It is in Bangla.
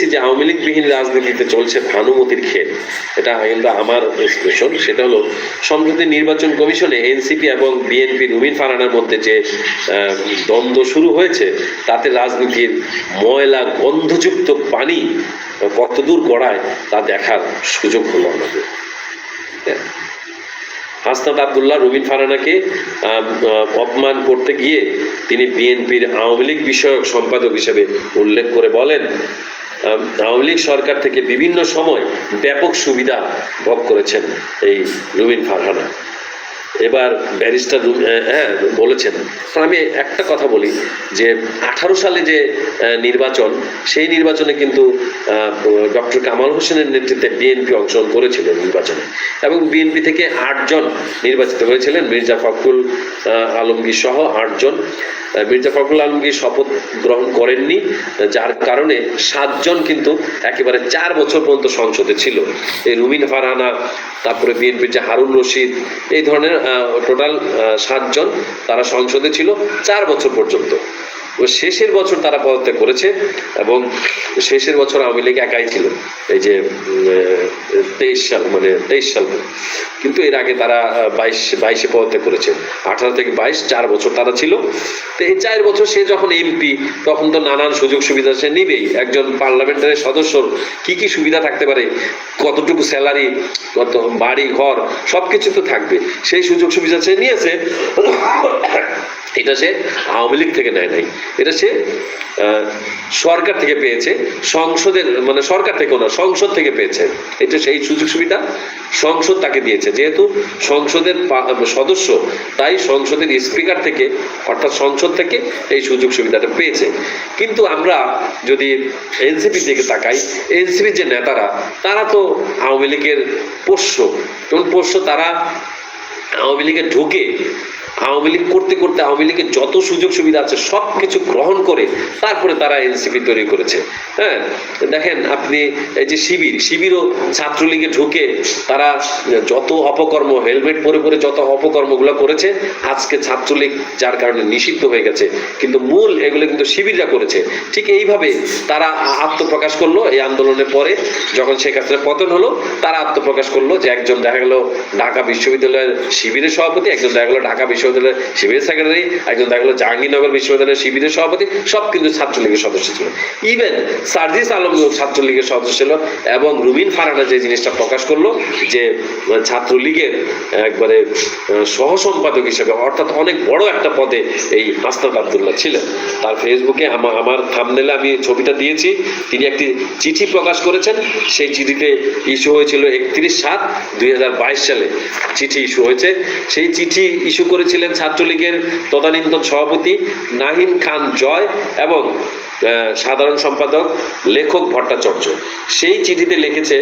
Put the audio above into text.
দেখছি যে আওয়ামী লীগবিহীন রাজনীতিতে চলছে ভানুমতির খেল এটা কিন্তু আমার এক্সপ্রেশন সেটা হলো সম্প্রতি নির্বাচন কমিশনে এনসিপি এবং বিএনপি রুমিন ফারানার মধ্যে যে দ্বন্দ্ব শুরু হয়েছে, তাতে রাজনীতির ময়লা, গন্ধযুক্ত পানি কতদূর গড়ায়, তা দেখার সুযোগ হলো আমাদের হ্যাঁ। হাসনাত আবদুল্লাহ রুবিন ফারানাকে অপমান করতে গিয়ে তিনি বিএনপির আওয়ামী লীগ বিষয়ক সম্পাদক হিসেবে উল্লেখ করে বলেন আওয়ামী লীগ সরকার থেকে বিভিন্ন সময় ব্যাপক সুবিধা ভোগ করেছেন এই রুবিন ফারহানা। এবার ব্যারিস্টার হ্যাঁ বলেছেন। আমি একটা কথা বলি, যে আঠারো সালে যে নির্বাচন, সেই নির্বাচনে কিন্তু ডক্টর কামাল হোসেনের নেতৃত্বে বিএনপি অংশগ্রহণ করেছিল নির্বাচনে। এবং বিএনপি থেকে আটজন নির্বাচিত হয়েছিলেন, মির্জা ফখরুল আলমগীর সহ আটজন। মির্জা ফখরুল আলমগীর শপথ গ্রহণ করেননি, যার কারণে সাতজন কিন্তু একেবারে চার বছর পর্যন্ত সংসদে ছিল। এই রুমিন ফারহানা তারপরে বিএনপির যে হারুন রশিদ, এই ধরনের টোটাল সাতজন তারা সংসদে ছিল চার বছর পর্যন্ত। শেষের বছর তারা পদত্যাগ করেছে এবং শেষের বছর আওয়ামী লীগ একাই ছিল। এই যে তেইশ সাল মানে তেইশ সাল কিন্তু এর আগে তারা বাইশ, বাইশে পদত্যাগ করেছে। আঠারো থেকে বাইশ, চার বছর তারা ছিল। তো এই চার বছর সে যখন এমপি, তখন তো নানান সুযোগ সুবিধা সে নিবেই। একজন পার্লামেন্টারের সদস্যর কি কি সুবিধা থাকতে পারে? কতটুকু স্যালারি, কত বাড়ি, ঘর সব কিছু তো থাকবে। সেই সুযোগ সুবিধা সে নিয়েছে। এটা সে আওয়ামী লীগ থেকে নেয় নাই। এটা সে সরকার থেকে পেয়েছে, সংসদের মানে সরকার থেকেও না, সংসদ থেকে পেয়েছে। এটা সেই সুযোগ সুবিধা সংসদ তাকে দিয়েছে। যেহেতু সংসদের সদস্য, তাই সংসদের স্পিকার থেকে, অর্থাৎ সংসদ থেকে এই সুযোগ সুবিধাটা পেয়েছে। কিন্তু আমরা যদি এনসিপির দিকে তাকাই, এনসিপির যে নেতারা, তারা তো আওয়ামী লীগের পোষ্য। এবং পোষ্য, তারা আওয়ামী লীগে ঢুকে আওয়ামী লীগ করতে করতে আওয়ামী লীগের যত সুযোগ সুবিধা আছে সব কিছু গ্রহণ করে তারপরে তারা এনসিপি তৈরি করেছে। হ্যাঁ? দেখেন, আপনি এই যে শিবির, শিবিরও ছাত্রলীগে ঢুকে তারা যত অপকর্ম, হেলমেট পরে পরে যত অপকর্মগুলো করেছে, আজকে ছাত্রলীগ যার কারণে নিষিদ্ধ হয়ে গেছে। কিন্তু মূল এগুলো কিন্তু শিবিররা করেছে। ঠিক এইভাবে তারা আত্মপ্রকাশ করল এই আন্দোলনের পরে, যখন শেখ হাসিনার পতন হলো, তারা আত্মপ্রকাশ করল যে একজন দেখা গেল ঢাকা বিশ্ববিদ্যালয়ের শিবিরের সভাপতি, একজন দেখা গেলো ঢাকা বিশ্ববিদ্যালয়ের শিবিরের সেক্রেটারি একজন দেখা গেলো জাহাঙ্গীরনগর বিশ্ববিদ্যালয়ের শিবিরের সভাপতি সব কিন্তু ছাত্রলীগের সদস্য ছিল। ইভেন সার্জিস আলম ছাত্রলীগের সদস্য ছিল এবং রুবিন ফারানা যে জিনিসটা প্রকাশ করল যে ছাত্রলীগের একবারে আহ, সহসম্পাদক হিসেবে অর্থাৎ অনেক বড় একটা পদে এই হাসনাত আবদুল্লাহ ছিলেন। তার ফেসবুকে আমা- আমার থামনেলে আমি ছবিটা দিয়েছি। তিনি একটি চিঠি প্রকাশ করেছেন। সেই চিঠিতে ইস্যু হয়েছিল একত্রিশ সাত দুই সালে। চিঠি ইস্যু হয়েছে। সেই চিঠি ইস্যু করেছিলেন ছাত্রলীগের তদানীন্তন সভাপতি নাহিম খান জয় এবং সাধারণ সম্পাদক লেখক ভট্টাচার্য। সেই চিঠিতে লিখেছে